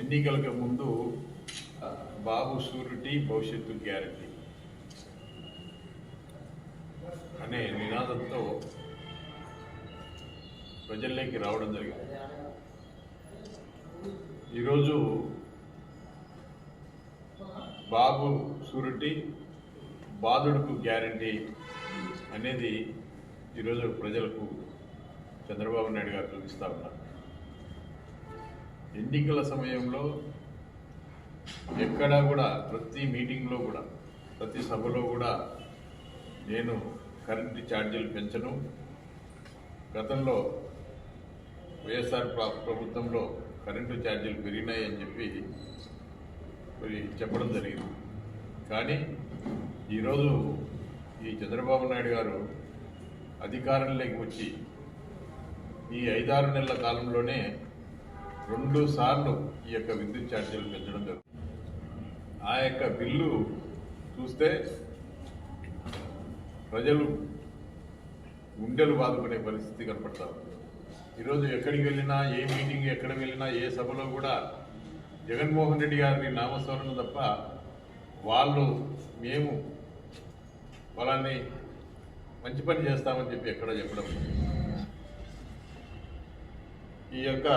ఎన్నికలకు ముందు బాబు సూరిటీ భవిష్యత్తు గ్యారంటీ. అనే నినాదంతో ప్రజల్లోకి రావడం జరిగింది. ఈరోజు బాబు షూరిటీ బాధుడుకు గ్యారంటీ అనేది ఈరోజు ప్రజలకు చంద్రబాబు నాయుడు గారు చూపిస్తూ ఉన్నారు. ఎన్నికల సమయంలో ఎక్కడా కూడా ప్రతి మీటింగ్లో కూడా ప్రతి సభలో కూడా నేను కరెంటు ఛార్జీలు పెంచను. గతంలో వైఎస్ఆర్ ప్రభుత్వంలో కరెంటు ఛార్జీలు పెరిగినాయి అని చెప్పి మరి చెప్పడం జరిగింది. కానీ ఈరోజు ఈ చంద్రబాబు నాయుడు గారు అధికారంలోకి వచ్చి ఈ ఐదారు నెలల కాలంలోనే రెండు సార్లు ఈ యొక్క విద్యుత్ ఛార్జీలు పెంచడం జరుగుతుంది. ఆ యొక్క బిల్లు చూస్తే ప్రజలు గుండెలు బాదుకునే పరిస్థితి కనపడతారు. ఈరోజు ఎక్కడికి వెళ్ళినా ఏ మీటింగ్ ఎక్కడ వెళ్ళినా ఏ సభలో కూడా జగన్మోహన్ రెడ్డి గారిని నామస్మరణ తప్ప వాళ్ళు మేము వాళ్ళని మంచి పని చేస్తామని చెప్పి ఎక్కడ చెప్పడం. ఈ యొక్క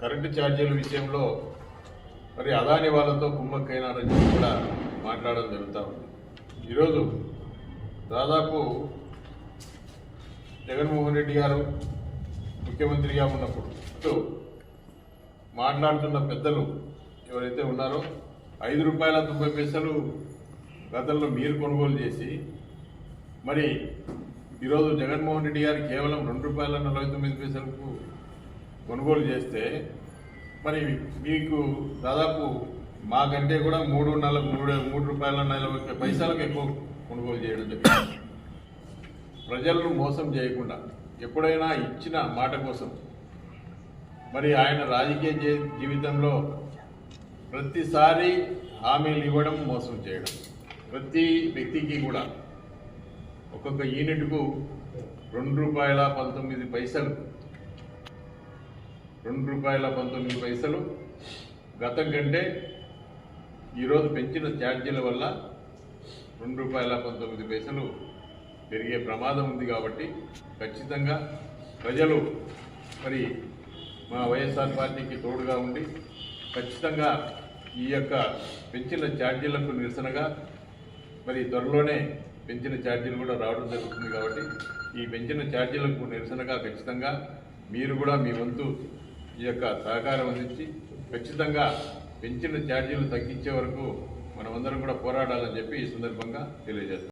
కరెంటు ఛార్జీల విషయంలో మరి అదాని వాళ్ళతో కుమ్మక్కైనారని చెప్పి కూడా మాట్లాడడం జరుగుతూ ఉంది. ఈరోజు దాదాపు జగన్మోహన్ రెడ్డి గారు ముఖ్యమంత్రిగా ఉన్నప్పుడు మాట్లాడుతున్న పెద్దలు ఎవరైతే ఉన్నారో ఐదు రూపాయల తొంభై పైసలు గతంలో మీరు కొనుగోలు చేసి మరి ఈరోజు జగన్మోహన్ రెడ్డి గారు కేవలం రెండు రూపాయల నలభై తొమ్మిది పైసలకు కొనుగోలు చేస్తే మరి మీకు దాదాపు మాకంటే కూడా మూడు నలభై మూడు మూడు రూపాయల నలభై పైసలకు ఎక్కువ కొనుగోలు చేయడం జరిగింది ప్రజలను మోసం చేయకుండా ఎప్పుడైనా ఇచ్చిన మాట కోసం మరి ఆయన రాజకీయ జీవితంలో ప్రతిసారి హామీలు ఇవ్వడం మోసం చేయడం. ప్రతి వ్యక్తికి కూడా ఒక్కొక్క యూనిట్కు రెండు రూపాయల పంతొమ్మిది పైసలు. రెండు రూపాయల పంతొమ్మిది పైసలు. గతం కంటే ఈరోజు పెంచిన ఛార్జీల వల్ల రెండు రూపాయల పంతొమ్మిది పైసలు పెరిగే ప్రమాదం ఉంది కాబట్టి ఖచ్చితంగా ప్రజలు మరి మా వైఎస్ఆర్ పార్టీకి తోడుగా ఉండి ఖచ్చితంగా ఈ యొక్క పెంచిన ఛార్జీలకు నిరసనగా మరి త్వరలోనే పెంచిన ఛార్జీలు కూడా రావడం జరుగుతుంది కాబట్టి ఈ పెంచిన ఛార్జీలకు నిరసనగా ఖచ్చితంగా మీరు కూడా మీ వంతు ఈ యొక్క సహకారం అందించి ఖచ్చితంగా పెంచిన ఛార్జీలు తగ్గించే వరకు మనమందరం కూడా పోరాడాలని చెప్పి ఈ సందర్భంగా తెలియజేస్తాం.